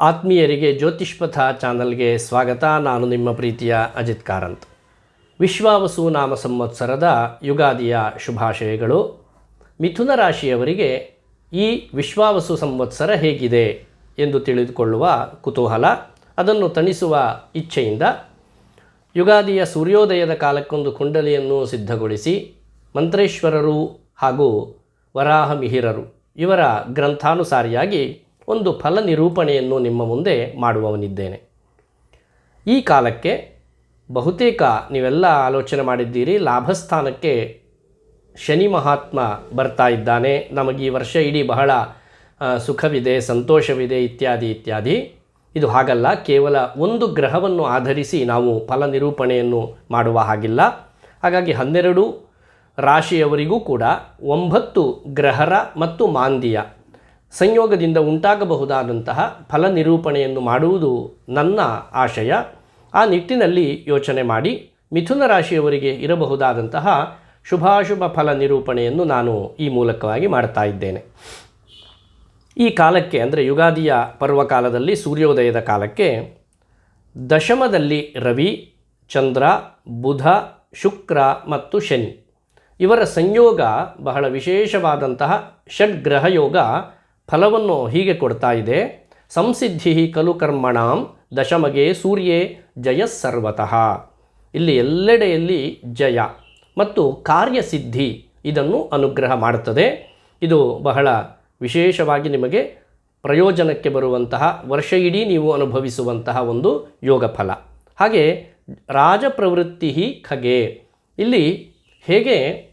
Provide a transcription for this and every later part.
ಆತ್ಮೀಯರಿಗೆ ಜ್ಯೋತಿಷ್ಪಥ ಚಾನಲ್ಗೆ ಸ್ವಾಗತ. ನಾನು ನಿಮ್ಮ ಪ್ರೀತಿಯ ಅಜಿತ್ ಕಾರಂತ್. ವಿಶ್ವಾವಸು ನಾಮ ಸಂವತ್ಸರದ ಯುಗಾದಿಯ ಶುಭಾಶಯಗಳು. ಮಿಥುನ ರಾಶಿಯವರಿಗೆ ಈ ವಿಶ್ವಾವಸು ಸಂವತ್ಸರ ಹೇಗಿದೆ ಎಂದು ತಿಳಿದುಕೊಳ್ಳುವ ಕುತೂಹಲ, ಅದನ್ನು ತಣಿಸುವ ಇಚ್ಛೆಯಿಂದ ಯುಗಾದಿಯ ಸೂರ್ಯೋದಯದ ಕಾಲಕ್ಕೊಂದು ಕುಂಡಲಿಯನ್ನು ಸಿದ್ಧಗೊಳಿಸಿ ಮಂತ್ರೇಶ್ವರರು ಹಾಗೂ ವರಾಹ ಮಿಹಿರರು ಇವರ ಗ್ರಂಥಾನುಸಾರಿಯಾಗಿ ಒಂದು ಫಲ ನಿರೂಪಣೆಯನ್ನು ನಿಮ್ಮ ಮುಂದೆ ಮಾಡುವವನಿದ್ದೇನೆ. ಈ ಕಾಲಕ್ಕೆ ಬಹುತೇಕ ನೀವೆಲ್ಲ ಆಲೋಚನೆ ಮಾಡಿದ್ದೀರಿ, ಲಾಭಸ್ಥಾನಕ್ಕೆ ಶನಿ ಮಹಾತ್ಮ ಬರ್ತಾ ಇದ್ದಾನೆ. ನಮಗೆ ಈ ವರ್ಷ ಇಡೀ ಬಹಳ ಸುಖವಿದೆ, ಸಂತೋಷವಿದೆ ಇತ್ಯಾದಿ ಇತ್ಯಾದಿ. ಇದು ಹಾಗಲ್ಲ, ಕೇವಲ ಒಂದು ಗ್ರಹವನ್ನು ಆಧರಿಸಿ ನಾವು ಫಲ ನಿರೂಪಣೆಯನ್ನು ಮಾಡುವ ಹಾಗಿಲ್ಲ. ಹಾಗಾಗಿ ಹನ್ನೆರಡು ರಾಶಿಯವರಿಗೂ ಕೂಡ ಒಂಬತ್ತು ಗ್ರಹರ ಮತ್ತು ಮಾಂದಿಯ ಸಂಯೋಗದಿಂದ ಉಂಟಾಗಬಹುದಾದಂತಹ ಫಲ ನಿರೂಪಣೆಯನ್ನು ಮಾಡುವುದು ನನ್ನ ಆಶಯ. ಆ ನಿಟ್ಟಿನಲ್ಲಿ ಯೋಚನೆ ಮಾಡಿ ಮಿಥುನ ರಾಶಿಯವರಿಗೆ ಇರಬಹುದಾದಂತಹ ಶುಭಾಶುಭ ಫಲ ನಿರೂಪಣೆಯನ್ನು ನಾನು ಈ ಮೂಲಕವಾಗಿ ಮಾಡ್ತಾ ಇದ್ದೇನೆ. ಈ ಕಾಲಕ್ಕೆ ಅಂದರೆ ಯುಗಾದಿಯ ಪರ್ವಕಾಲದಲ್ಲಿ ಸೂರ್ಯೋದಯದ ಕಾಲಕ್ಕೆ ದಶಮದಲ್ಲಿ ರವಿ, ಚಂದ್ರ, ಬುಧ, ಶುಕ್ರ ಮತ್ತು ಶನಿ. ಇವರ ಸಂಯೋಗ ಬಹಳ ವಿಶೇಷವಾದಂತಹ ಷಡ್ಗ್ರಹ ಯೋಗ ಫಲವನ್ನು ಹೀಗೆ ಕೊಡ್ತಾ ಇದೆ. ಸಂಸಿದ್ಧಿ ಖಲು ಕರ್ಮಣಾಂ ದಶಮಗೆ ಸೂರ್ಯೇ ಜಯಸ್ಸರ್ವತಃ ಇಲ್ಲಿ ಎಲ್ಲೆಡೆಯಲ್ಲಿ ಜಯ ಮತ್ತು ಕಾರ್ಯಸಿದ್ಧಿ ಇದನ್ನು ಅನುಗ್ರಹ ಮಾಡುತ್ತದೆ. ಇದು ಬಹಳ ವಿಶೇಷವಾಗಿ ನಿಮಗೆ ಪ್ರಯೋಜನಕ್ಕೆ ಬರುವಂತಹ ವರ್ಷ ಇಡೀ ನೀವು ಅನುಭವಿಸುವಂತಹ ಒಂದು ಯೋಗ ಫಲ. ಹಾಗೆ ರಾಜಪ್ರವೃತ್ತಿ ಖಗೆ. ಇಲ್ಲಿ ಹೇಗೆ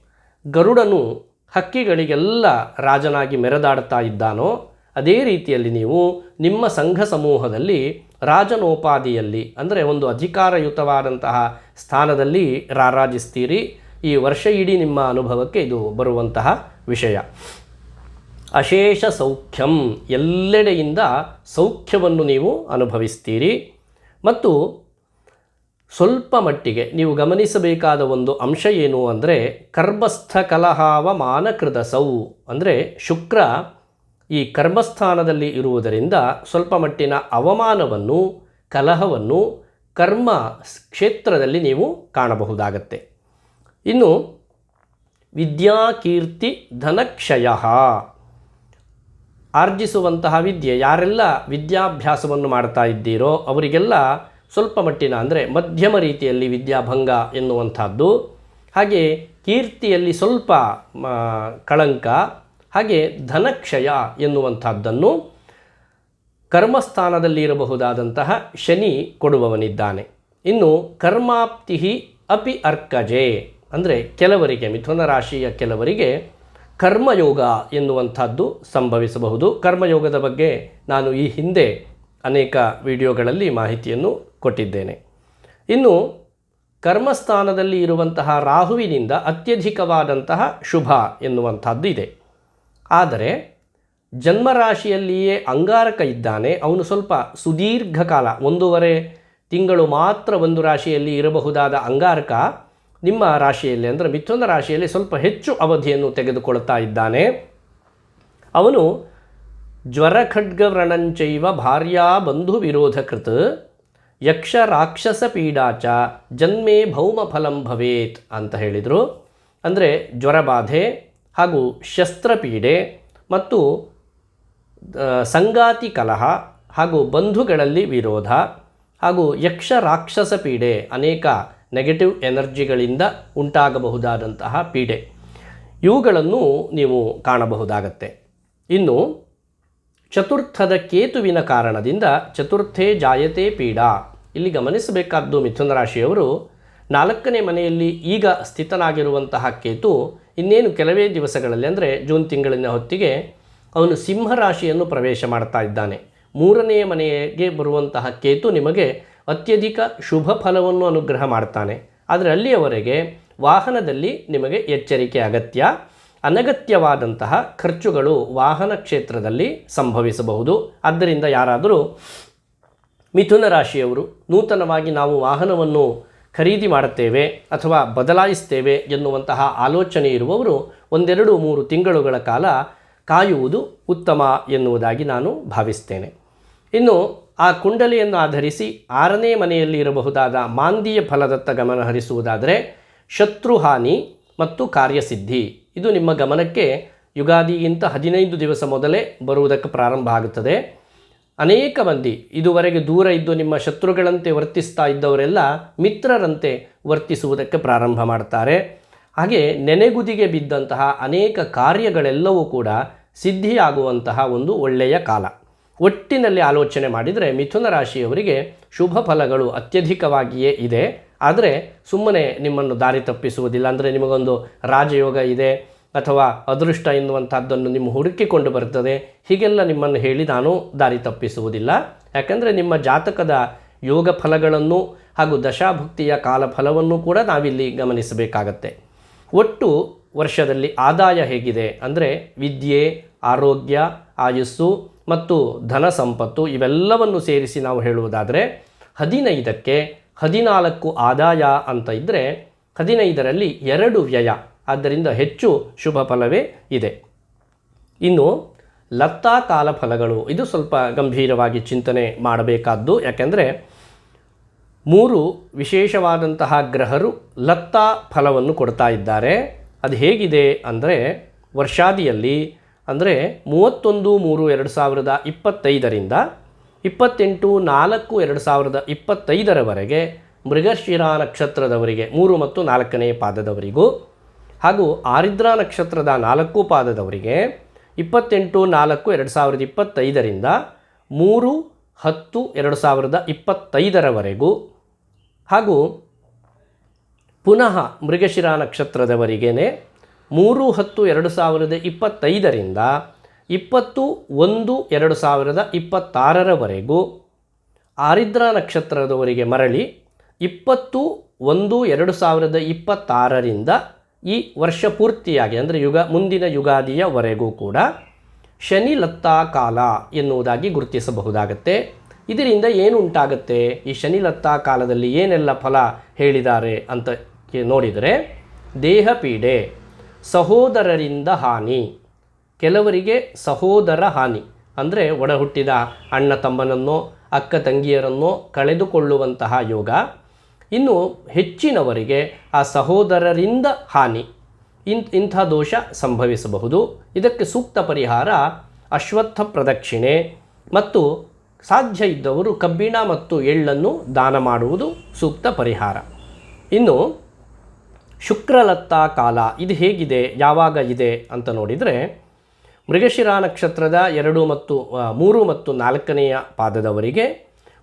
ಗರುಡನು ಹಕ್ಕಿಗಳಿಗೆಲ್ಲ ರಾಜನಾಗಿ ಮೆರೆದಾಡ್ತಾ ಇದ್ದಾನೋ, ಅದೇ ರೀತಿಯಲ್ಲಿ ನೀವು ನಿಮ್ಮ ಸಂಘ ಸಮೂಹದಲ್ಲಿ ರಾಜನೋಪಾದಿಯಲ್ಲಿ, ಅಂದರೆ ಒಂದು ಅಧಿಕಾರಯುತವಾದಂತಹ ಸ್ಥಾನದಲ್ಲಿ ರಾರಾಜಿಸ್ತೀರಿ. ಈ ವರ್ಷ ಇಡೀ ನಿಮ್ಮ ಅನುಭವಕ್ಕೆ ಇದು ಬರುವಂತಹ ವಿಷಯ. ಅಶೇಷ ಸೌಖ್ಯಂ, ಎಲ್ಲೆಡೆಯಿಂದ ಸೌಖ್ಯವನ್ನು ನೀವು ಅನುಭವಿಸ್ತೀರಿ. ಮತ್ತು ಸ್ವಲ್ಪ ಮಟ್ಟಿಗೆ ನೀವು ಗಮನಿಸಬೇಕಾದ ಒಂದು ಅಂಶ ಏನು ಅಂದರೆ ಕರ್ಮಸ್ಥ ಕಲಹಾವ ಮಾನಕೃತಸೌ ಅಂದರೆ ಶುಕ್ರ ಈ ಕರ್ಮಸ್ಥಾನದಲ್ಲಿ ಇರುವುದರಿಂದ ಸ್ವಲ್ಪ ಮಟ್ಟಿನ ಅವಮಾನವನ್ನು, ಕಲಹವನ್ನು ಕರ್ಮ ಕ್ಷೇತ್ರದಲ್ಲಿ ನೀವು ಕಾಣಬಹುದಾಗತ್ತೆ. ಇನ್ನು ವಿದ್ಯಾಕೀರ್ತಿ ಧನಕ್ಷಯ. ಆರ್ಜಿಸುವಂತಹ ವಿದ್ಯೆ ಯಾರೆಲ್ಲ ವಿದ್ಯಾಭ್ಯಾಸವನ್ನು ಮಾಡ್ತಾ ಇದ್ದೀರೋ ಅವರಿಗೆಲ್ಲ ಸ್ವಲ್ಪ ಮಟ್ಟಿನ ಅಂದರೆ ಮಧ್ಯಮ ರೀತಿಯಲ್ಲಿ ವಿದ್ಯಾಭಂಗ ಎನ್ನುವಂಥದ್ದು. ಹಾಗೆ ಕೀರ್ತಿಯಲ್ಲಿ ಸ್ವಲ್ಪ ಕಳಂಕ, ಹಾಗೆ ಧನಕ್ಷಯ ಎನ್ನುವಂಥದ್ದನ್ನು ಕರ್ಮಸ್ಥಾನದಲ್ಲಿ ಇರಬಹುದಾದಂತಹ ಶನಿ ಕೊಡುವವನಿದ್ದಾನೆ. ಇನ್ನು ಕರ್ಮಾಪ್ತಿ ಅಪಿ ಅರ್ಕಜೆ, ಅಂದರೆ ಕೆಲವರಿಗೆ, ಮಿಥುನ ರಾಶಿಯ ಕೆಲವರಿಗೆ ಕರ್ಮಯೋಗ ಎನ್ನುವಂಥದ್ದು ಸಂಭವಿಸಬಹುದು. ಕರ್ಮಯೋಗದ ಬಗ್ಗೆ ನಾನು ಈ ಹಿಂದೆ ಅನೇಕ ವಿಡಿಯೋಗಳಲ್ಲಿ ಮಾಹಿತಿಯನ್ನು ಕೊಟ್ಟಿದ್ದೇನೆ. ಇನ್ನು ಕರ್ಮಸ್ಥಾನದಲ್ಲಿ ಇರುವಂತಹ ರಾಹುವಿನಿಂದ ಅತ್ಯಧಿಕವಾದಂತಹ ಶುಭ ಎನ್ನುವಂಥದ್ದು ಇದೆ. ಆದರೆ ಜನ್ಮರಾಶಿಯಲ್ಲಿಯೇ ಅಂಗಾರಕ ಇದ್ದಾನೆ, ಅವನು ಸ್ವಲ್ಪ ಸುದೀರ್ಘ ಕಾಲ, ಒಂದೂವರೆ ತಿಂಗಳು ಮಾತ್ರ ಒಂದು ರಾಶಿಯಲ್ಲಿ ಇರಬಹುದಾದ ಅಂಗಾರಕ ನಿಮ್ಮ ರಾಶಿಯಲ್ಲಿ, ಅಂದರೆ ಮಿಥುನ ರಾಶಿಯಲ್ಲಿ ಸ್ವಲ್ಪ ಹೆಚ್ಚು ಅವಧಿಯನ್ನು ತೆಗೆದುಕೊಳ್ತಾ ಇದ್ದಾನೆ. ಅವನು ಜ್ವರ ಖಡ್ಗವ್ರಣಂಚೈವ ಭಾರ್ಯಾ ಬಂಧು ವಿರೋಧ ಕೃತ್ ಯಕ್ಷ ರಾಕ್ಷಸ ಪೀಡಾಚ ಜನ್ಮೇ ಭೌಮ ಫಲಂ ಭವೇತ್ ಅಂತ ಹೇಳಿದರು. ಅಂದರೆ ಜ್ವರಬಾಧೆ ಹಾಗೂ ಶಸ್ತ್ರಪೀಡೆ ಮತ್ತು ಸಂಗಾತಿ ಕಲಹ ಹಾಗೂ ಬಂಧುಗಳಲ್ಲಿ ವಿರೋಧ ಹಾಗೂ ಯಕ್ಷ ರಾಕ್ಷಸ ಪೀಡೆ ಅನೇಕ ನೆಗೆಟಿವ್ ಎನರ್ಜಿಗಳಿಂದ ಉಂಟಾಗಬಹುದಾದಂತಹ ಪೀಡೆ. ಇವುಗಳನ್ನು ನೀವು ಕಾಣಬಹುದಾಗತ್ತೆ. ಇನ್ನು ಚತುರ್ಥದ ಕೇತುವಿನ ಕಾರಣದಿಂದ ಚತುರ್ಥೇ ಜಾಯತೆ ಪೀಡಾ. ಇಲ್ಲಿ ಗಮನಿಸಬೇಕಾದ್ದು ಮಿಥುನ ರಾಶಿಯವರು ನಾಲ್ಕನೇ ಮನೆಯಲ್ಲಿ ಈಗ ಸ್ಥಿತನಾಗಿರುವಂತಹ ಕೇತು ಇನ್ನೇನು ಕೆಲವೇ ದಿವಸಗಳಲ್ಲಿ ಅಂದರೆ ಜೂನ್ ತಿಂಗಳಿನ ಹೊತ್ತಿಗೆ ಅವನು ಸಿಂಹರಾಶಿಯನ್ನು ಪ್ರವೇಶ ಮಾಡ್ತಾ ಇದ್ದಾನೆ. ಮೂರನೆಯ ಮನೆಗೆ ಬರುವಂತಹ ಕೇತು ನಿಮಗೆ ಅತ್ಯಧಿಕ ಶುಭ ಫಲವನ್ನು ಅನುಗ್ರಹ ಮಾಡ್ತಾನೆ. ಆದರೆ ಅಲ್ಲಿಯವರೆಗೆ ವಾಹನದಲ್ಲಿ ನಿಮಗೆ ಎಚ್ಚರಿಕೆ ಅಗತ್ಯ. ಅನಗತ್ಯವಾದಂತಹ ಖರ್ಚುಗಳು ವಾಹನ ಕ್ಷೇತ್ರದಲ್ಲಿ ಸಂಭವಿಸಬಹುದು. ಆದ್ದರಿಂದ ಯಾರಾದರೂ ಮಿಥುನ ರಾಶಿಯವರು, ನೂತನವಾಗಿ ನಾವು ವಾಹನವನ್ನು ಖರೀದಿ ಮಾಡುತ್ತೇವೆ ಅಥವಾ ಬದಲಾಯಿಸ್ತೇವೆ ಎನ್ನುವಂತಹ ಆಲೋಚನೆ ಇರುವವರು ಒಂದೆರಡು ಮೂರು ತಿಂಗಳುಗಳ ಕಾಲ ಕಾಯುವುದು ಉತ್ತಮ ಎನ್ನುವುದಾಗಿ ನಾನು ಭಾವಿಸ್ತೇನೆ. ಇನ್ನು ಆ ಕುಂಡಲಿಯನ್ನು ಆಧರಿಸಿ ಆರನೇ ಮನೆಯಲ್ಲಿ ಇರಬಹುದಾದ ಮಾಂದಿಯ ಫಲದತ್ತ ಗಮನ ಹರಿಸುವುದಾದರೆ ಶತ್ರುಹಾನಿ ಮತ್ತು ಕಾರ್ಯಸಿದ್ಧಿ. ಇದು ನಿಮ್ಮ ಗಮನಕ್ಕೆ ಯುಗಾದಿಗಿಂತ ಹದಿನೈದು ದಿವಸ ಮೊದಲೇ ಬರುವುದಕ್ಕೆ ಪ್ರಾರಂಭ ಆಗುತ್ತದೆ. ಅನೇಕ ಮಂದಿ ಇದುವರೆಗೆ ದೂರ ಇದ್ದು ನಿಮ್ಮ ಶತ್ರುಗಳಂತೆ ವರ್ತಿಸ್ತಾ ಇದ್ದವರೆಲ್ಲ ಮಿತ್ರರಂತೆ ವರ್ತಿಸುವುದಕ್ಕೆ ಪ್ರಾರಂಭ ಮಾಡ್ತಾರೆ. ಹಾಗೆ ನೆನೆಗುದಿಗೆ ಬಿದ್ದಂತಹ ಅನೇಕ ಕಾರ್ಯಗಳೆಲ್ಲವೂ ಕೂಡ ಸಿದ್ಧಿಯಾಗುವಂತಹ ಒಂದು ಒಳ್ಳೆಯ ಕಾಲ. ಒಟ್ಟಿನಲ್ಲಿ ಆಲೋಚನೆ ಮಾಡಿದರೆ ಮಿಥುನ ರಾಶಿಯವರಿಗೆ ಶುಭ ಫಲಗಳು ಅತ್ಯಧಿಕವಾಗಿಯೇ ಇದೆ. ಆದರೆ ಸುಮ್ಮನೆ ನಿಮ್ಮನ್ನು ದಾರಿ ತಪ್ಪಿಸುವುದಿಲ್ಲ. ಅಂದರೆ ನಿಮಗೊಂದು ರಾಜಯೋಗ ಇದೆ ಅಥವಾ ಅದೃಷ್ಟ ಎನ್ನುವಂಥದ್ದನ್ನು ನಿಮ್ಮ ಹುಡುಕಿಕೊಂಡು ಬರ್ತದೆ. ಹೀಗೆಲ್ಲ ನಿಮ್ಮನ್ನು ಹೇಳಿ ನಾನು ದಾರಿ ತಪ್ಪಿಸುವುದಿಲ್ಲ. ಯಾಕಂದರೆ ನಿಮ್ಮ ಜಾತಕದ ಯೋಗ ಫಲಗಳನ್ನು ಹಾಗೂ ದಶಾಭುಕ್ತಿಯ ಕಾಲ ಫಲವನ್ನು ಕೂಡ ನಾವಿಲ್ಲಿ ಗಮನಿಸಬೇಕಾಗತ್ತೆ. ಒಟ್ಟು ವರ್ಷದಲ್ಲಿ ಆದಾಯ ಹೇಗಿದೆ ಅಂದರೆ ವಿದ್ಯೆ, ಆರೋಗ್ಯ, ಆಯಸ್ಸು ಮತ್ತು ಧನ ಸಂಪತ್ತು ಇವೆಲ್ಲವನ್ನು ಸೇರಿಸಿ ನಾವು ಹೇಳುವುದಾದರೆ ಹದಿನೈದಕ್ಕೆ ಹದಿನಾಲ್ಕು ಆದಾಯ ಅಂತ ಇದ್ದರೆ ಹದಿನೈದರಲ್ಲಿ ಎರಡು ವ್ಯಯ. ಆದ್ದರಿಂದ ಹೆಚ್ಚು ಶುಭ ಫಲವೇ ಇದೆ. ಇನ್ನು ಲತ್ತಾ ಕಾಲ ಫಲಗಳು. ಇದು ಸ್ವಲ್ಪ ಗಂಭೀರವಾಗಿ ಚಿಂತನೆ ಮಾಡಬೇಕಾದ್ದು, ಯಾಕೆಂದರೆ ಮೂರು ವಿಶೇಷವಾದಂತಹ ಗ್ರಹರು ಲತ್ತಾ ಫಲವನ್ನು ಕೊಡ್ತಾ ಇದ್ದಾರೆ. ಅದು ಹೇಗಿದೆ ಅಂದರೆ ವರ್ಷಾದಿಯಲ್ಲಿ, ಅಂದರೆ ಮೂವತ್ತೊಂದು ಮೂರು ಎರಡು ಸಾವಿರದ ಇಪ್ಪತ್ತೈದರಿಂದ ಇಪ್ಪತ್ತೆಂಟು ನಾಲ್ಕು ಎರಡು ಸಾವಿರದ ಇಪ್ಪತ್ತೈದರವರೆಗೆ ಮೃಗಶಿರ ನಕ್ಷತ್ರದವರಿಗೆ ಮೂರು ಮತ್ತು ನಾಲ್ಕನೇ ಪಾದದವರಿಗೂ ಹಾಗೂ ಆರಿದ್ರಾ ನಕ್ಷತ್ರದ ನಾಲ್ಕು ಪಾದದವರಿಗೆ ಇಪ್ಪತ್ತೆಂಟು ನಾಲ್ಕು ಎರಡು ಸಾವಿರದ ಇಪ್ಪತ್ತೈದರಿಂದ ಮೂರು ಹತ್ತು ಎರಡು ಸಾವಿರದ ಇಪ್ಪತ್ತೈದರವರೆಗೂ ಹಾಗೂ ಪುನಃ ಮೃಗಶಿರ ನಕ್ಷತ್ರದವರಿಗೇ ಮೂರು ಹತ್ತು ಎರಡು ಸಾವಿರದ ಇಪ್ಪತ್ತೈದರಿಂದ ಇಪ್ಪತ್ತು ಒಂದು ಎರಡು ಸಾವಿರದ ಇಪ್ಪತ್ತಾರರವರೆಗೂ ಆರಿದ್ರ ನಕ್ಷತ್ರದವರಿಗೆ ಮರಳಿ ಇಪ್ಪತ್ತು ಒಂದು ಎರಡು ಸಾವಿರದ ಇಪ್ಪತ್ತಾರರಿಂದ ಈ ವರ್ಷ ಪೂರ್ತಿಯಾಗಿ, ಅಂದರೆ ಯುಗ, ಮುಂದಿನ ಯುಗಾದಿಯವರೆಗೂ ಕೂಡ ಶನಿ ಲತ್ತಾ ಕಾಲ ಎನ್ನುವುದಾಗಿ ಗುರುತಿಸಬಹುದಾಗತ್ತೆ. ಇದರಿಂದ ಏನು ಉಂಟಾಗುತ್ತೆ? ಈ ಶನಿ ಲತ್ತಾ ಕಾಲದಲ್ಲಿ ಏನೆಲ್ಲ ಫಲ ಹೇಳಿದ್ದಾರೆ ಅಂತ ನೋಡಿದರೆ ದೇಹ ಪೀಡೆ ಸಹೋದರರಿಂದ ಹಾನಿ ಕೆಲವರಿಗೆ ಸಹೋದರ ಹಾನಿ, ಅಂದರೆ ಒಡ ಹುಟ್ಟಿದ ಅಣ್ಣ ತಮ್ಮನನ್ನೋ, ಅಕ್ಕ ತಂಗಿಯರನ್ನೋ ಕಳೆದುಕೊಳ್ಳುವಂತಹ ಯೋಗ. ಇನ್ನು ಹೆಚ್ಚಿನವರಿಗೆ ಆ ಸಹೋದರರಿಂದ ಹಾನಿ ಇನ್ ಇಂಥ ದೋಷ ಸಂಭವಿಸಬಹುದು. ಇದಕ್ಕೆ ಸೂಕ್ತ ಪರಿಹಾರ ಅಶ್ವತ್ಥ ಪ್ರದಕ್ಷಿಣೆ ಮತ್ತು ಸಾಧ್ಯ ಇದ್ದವರು ಕಬ್ಬಿಣ ಮತ್ತು ಎಳ್ಳನ್ನು ದಾನ ಮಾಡುವುದು ಸೂಕ್ತ ಪರಿಹಾರ. ಇನ್ನು ಶುಕ್ರಲತ್ತಾ ಕಾಲ, ಇದು ಹೇಗಿದೆ, ಯಾವಾಗ ಇದೆ ಅಂತ ನೋಡಿದರೆ ಮೃಗಶಿರ ನಕ್ಷತ್ರದ ಎರಡು ಮತ್ತು ಮೂರು ಮತ್ತು ನಾಲ್ಕನೆಯ ಪಾದದವರಿಗೆ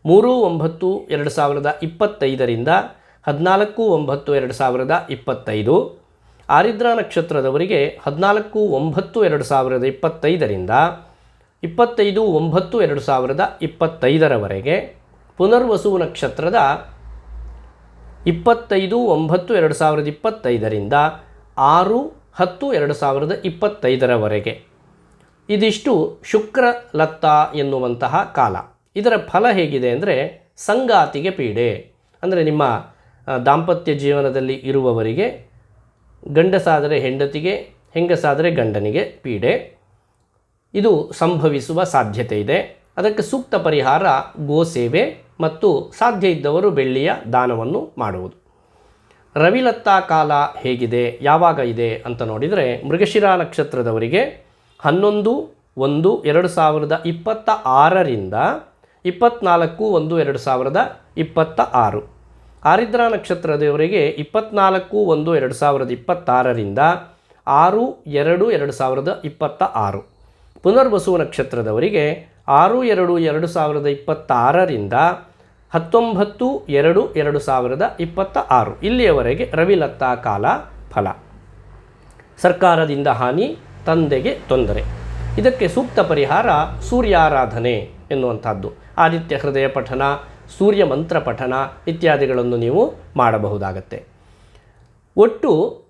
ಮೂರು ಒಂಬತ್ತು ಎರಡು ಸಾವಿರದ ಇಪ್ಪತ್ತೈದರಿಂದ ಹದಿನಾಲ್ಕು ಒಂಬತ್ತು ಎರಡು ಸಾವಿರದ ಇಪ್ಪತ್ತೈದು, ಆರಿದ್ರಾ ನಕ್ಷತ್ರದವರಿಗೆ ಹದಿನಾಲ್ಕು ಒಂಬತ್ತು ಎರಡು ಸಾವಿರದ ಇಪ್ಪತ್ತೈದರಿಂದ ಇಪ್ಪತ್ತೈದು ಒಂಬತ್ತು ಎರಡು ಸಾವಿರದ ಇಪ್ಪತ್ತೈದರವರೆಗೆ, ಪುನರ್ವಸು ನಕ್ಷತ್ರದ ಇಪ್ಪತ್ತೈದು ಒಂಬತ್ತು ಎರಡು ಸಾವಿರದ ಇಪ್ಪತ್ತೈದರಿಂದ ಆರು ಹತ್ತು ಎರಡು ಸಾವಿರದ ಇಪ್ಪತ್ತೈದರವರೆಗೆ. ಇದಿಷ್ಟು ಶುಕ್ರ ಲತ್ತ ಎನ್ನುವಂತಹ ಕಾಲ. ಇದರ ಫಲ ಹೇಗಿದೆ ಅಂದರೆ ಸಂಗಾತಿಗೆ ಪೀಡೆ. ಅಂದರೆ ನಿಮ್ಮ ದಾಂಪತ್ಯ ಜೀವನದಲ್ಲಿ ಇರುವವರಿಗೆ, ಗಂಡಸಾದರೆ ಹೆಂಡತಿಗೆ, ಹೆಂಗಸಾದರೆ ಗಂಡನಿಗೆ ಪೀಡೆ. ಇದು ಸಂಭವಿಸುವ ಸಾಧ್ಯತೆ ಇದೆ. ಅದಕ್ಕೆ ಸೂಕ್ತ ಪರಿಹಾರ ಗೋಸೇವೆ ಮತ್ತು ಸಾಧ್ಯ ಇದ್ದವರು ಬೆಳ್ಳಿಯ ದಾನವನ್ನು ಮಾಡುವುದು. ರವಿಲತ್ತಾ ಕಾಲ ಹೇಗಿದೆ, ಯಾವಾಗ ಇದೆ ಅಂತ ನೋಡಿದರೆ ಮೃಗಶಿರಾ ನಕ್ಷತ್ರದವರಿಗೆ ಹನ್ನೊಂದು, ಒಂದು, ಎರಡು ಸಾವಿರದ ಇಪ್ಪತ್ತ ಆರರಿಂದ ಇಪ್ಪತ್ತ್ನಾಲ್ಕು ಒಂದು, ಎರಡು ಸಾವಿರದ ಇಪ್ಪತ್ತ ಆರು. ಆರಿದ್ರಾ ನಕ್ಷತ್ರದವರಿಗೆ ಇಪ್ಪತ್ನಾಲ್ಕು, ಒಂದು, ಎರಡು ಸಾವಿರದ ಇಪ್ಪತ್ತಾರರಿಂದ ಆರು, ಎರಡು ಎರಡು ಸಾವಿರದ ಇಪ್ಪತ್ತ ಆರು. ಪುನರ್ವಸು ನಕ್ಷತ್ರದವರಿಗೆ ಆರು, ಎರಡು ಎರಡು ಸಾವಿರದ ಇಪ್ಪತ್ತಾರರಿಂದ ಹತ್ತೊಂಬತ್ತು, ಎರಡು ಎರಡು ಸಾವಿರದ ಇಪ್ಪತ್ತ ಆರು. ಇಲ್ಲಿಯವರೆಗೆ ರವಿಲತ್ತಾ ಕಾಲ ಫಲ. ಸರ್ಕಾರದಿಂದ ಹಾನಿ ತಂದೆಗೆ ತೊಂದರೆ. ಇದಕ್ಕೆ ಸೂಕ್ತ ಪರಿಹಾರ ಸೂರ್ಯಾರಾಧನೆ ಎನ್ನುವಂಥದ್ದು. ಆದಿತ್ಯ ಹೃದಯ ಪಠನ ಸೂರ್ಯ ಮಂತ್ರ ಪಠನ ಇತ್ಯಾದಿಗಳನ್ನು ನೀವು ಮಾಡಬಹುದಾಗತ್ತೆ. ಒಟ್ಟು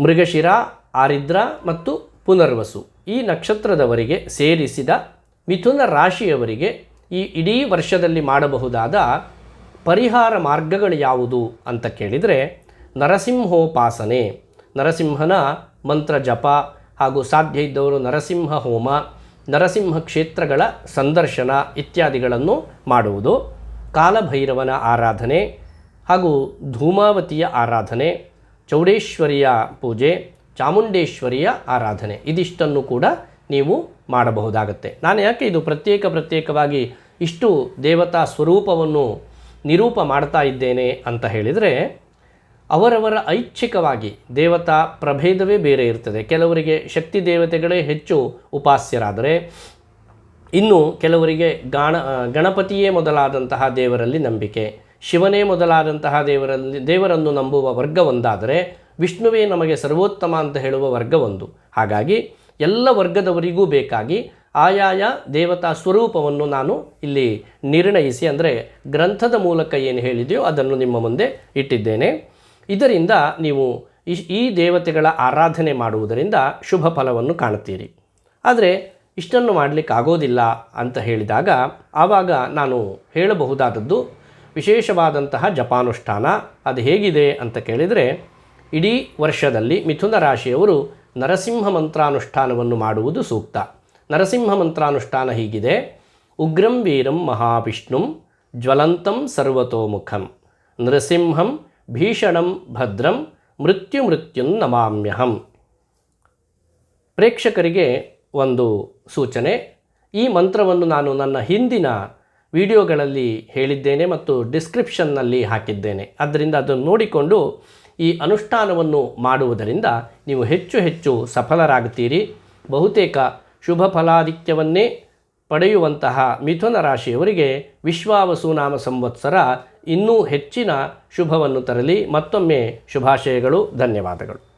ಮೃಗಶಿರ, ಆರಿದ್ರ ಮತ್ತು ಪುನರ್ವಸು ಈ ನಕ್ಷತ್ರದವರಿಗೆ ಸೇರಿಸಿದ ಮಿಥುನ ರಾಶಿಯವರಿಗೆ ಈ ಇಡೀ ವರ್ಷದಲ್ಲಿ ಮಾಡಬಹುದಾದ ಪರಿಹಾರ ಮಾರ್ಗಗಳು ಯಾವುದು ಅಂತ ಕೇಳಿದರೆ ನರಸಿಂಹೋಪಾಸನೆ. ನರಸಿಂಹನ ಮಂತ್ರ ಜಪ ಹಾಗೂ ಸಾಧ್ಯ ಇದ್ದವರು ನರಸಿಂಹ ಹೋಮ, ನರಸಿಂಹ ಕ್ಷೇತ್ರಗಳ ಸಂದರ್ಶನ ಇತ್ಯಾದಿಗಳನ್ನು ಮಾಡುವುದು. ಕಾಲಭೈರವನ ಆರಾಧನೆ ಹಾಗೂ ಧೂಮಾವತಿಯ ಆರಾಧನೆ, ಚೌಡೇಶ್ವರಿಯ ಪೂಜೆ, ಚಾಮುಂಡೇಶ್ವರಿಯ ಆರಾಧನೆ. ಇದಿಷ್ಟನ್ನು ಕೂಡ ನೀವು ಮಾಡಬಹುದಾಗತ್ತೆ. ನಾನು ಯಾಕೆ ಇದು ಪ್ರತ್ಯೇಕ ಪ್ರತ್ಯೇಕವಾಗಿ ಇಷ್ಟು ದೇವತಾ ಸ್ವರೂಪವನ್ನು ನಿರೂಪ ಮಾಡ್ತಾ ಇದ್ದೇನೆ ಅಂತ ಹೇಳಿದರೆ ಅವರವರ ಐಚ್ಛಿಕವಾಗಿ ದೇವತಾ ಪ್ರಭೇದವೇ ಬೇರೆ ಇರ್ತದೆ. ಕೆಲವರಿಗೆ ಶಕ್ತಿ ದೇವತೆಗಳೇ ಹೆಚ್ಚು ಉಪಾಸ್ಯರಾದರೆ, ಇನ್ನು ಕೆಲವರಿಗೆ ಗಾಣ ಗಣಪತಿಯೇ ಮೊದಲಾದಂತಹ ದೇವರಲ್ಲಿ ನಂಬಿಕೆ, ಶಿವನೇ ಮೊದಲಾದಂತಹ ದೇವರಲ್ಲಿ, ದೇವರನ್ನು ನಂಬುವ ವರ್ಗ ಒಂದಾದರೆ ವಿಷ್ಣುವೇ ನಮಗೆ ಸರ್ವೋತ್ತಮ ಅಂತ ಹೇಳುವ ವರ್ಗ ಒಂದು ಹಾಗಾಗಿ ಎಲ್ಲ ವರ್ಗದವರಿಗೂ ಬೇಕಾಗಿ ಆಯಾಯ ದೇವತಾ ಸ್ವರೂಪವನ್ನು ನಾನು ಇಲ್ಲಿ ನಿರ್ಣಯಿಸಿ, ಅಂದರೆ ಗ್ರಂಥದ ಮೂಲಕ ಏನು ಹೇಳಿದೆಯೋ ಅದನ್ನು ನಿಮ್ಮ ಮುಂದೆ ಇಟ್ಟಿದ್ದೇನೆ. ಇದರಿಂದ ನೀವು ಈ- ದೇವತೆಗಳ ಆರಾಧನೆ ಮಾಡುವುದರಿಂದ ಶುಭ ಫಲವನ್ನು ಕಾಣುತ್ತೀರಿ. ಆದರೆ ಇಷ್ಟನ್ನು ಮಾಡಲಿಕ್ಕೆ ಆಗೋದಿಲ್ಲ ಅಂತ ಹೇಳಿದಾಗ ಆವಾಗ ನಾನು ಹೇಳಬಹುದಾದದ್ದು ವಿಶೇಷವಾದಂತಹ ಜಪಾನುಷ್ಠಾನ ಅದು ಹೇಗಿದೆ ಅಂತ ಕೇಳಿದರೆ ಇಡೀ ವರ್ಷದಲ್ಲಿ ಮಿಥುನ ರಾಶಿಯವರು ನರಸಿಂಹ ಮಂತ್ರಾನುಷ್ಠಾನವನ್ನು ಮಾಡುವುದು ಸೂಕ್ತ. ನರಸಿಂಹ ಮಂತ್ರಾನುಷ್ಠಾನ ಹೀಗಿದೆ. ಉಗ್ರಂ ವೀರಂ ಮಹಾವಿಷ್ಣುಂ ಜ್ವಲಂತಂ ಸರ್ವತೋಮುಖಂ. ನೃಸಿಂಹಂ ಭೀಷಣಂ ಭದ್ರಂ ಮೃತ್ಯು ಮೃತ್ಯುನ್ ನಮಾಮ್ಯಹಂ. ಪ್ರೇಕ್ಷಕರಿಗೆ ಒಂದು ಸೂಚನೆ. ಈ ಮಂತ್ರವನ್ನು ನಾನು ನನ್ನ ಹಿಂದಿನ ವಿಡಿಯೋಗಳಲ್ಲಿ ಹೇಳಿದ್ದೇನೆ ಮತ್ತು ಡಿಸ್ಕ್ರಿಪ್ಷನ್ನಲ್ಲಿ ಹಾಕಿದ್ದೇನೆ. ಅದರಿಂದ ಅದನ್ನು ನೋಡಿಕೊಂಡು ಈ ಅನುಷ್ಠಾನವನ್ನು ಮಾಡುವುದರಿಂದ ನೀವು ಹೆಚ್ಚು ಹೆಚ್ಚು ಸಫಲರಾಗುತ್ತೀರಿ. ಬಹುತೇಕ ಶುಭ ಫಲಾಧಿಕ್ಯವನ್ನೇ ಪಡೆಯುವಂತಹ ಮಿಥುನ ರಾಶಿಯವರಿಗೆ ವಿಶ್ವಾವಸುನಾಮ ಸಂವತ್ಸರ ಇನ್ನೂ ಹೆಚ್ಚಿನ ಶುಭವನ್ನು ತರಲಿ ಮತ್ತೊಮ್ಮೆ ಶುಭಾಶಯಗಳು ಧನ್ಯವಾದಗಳು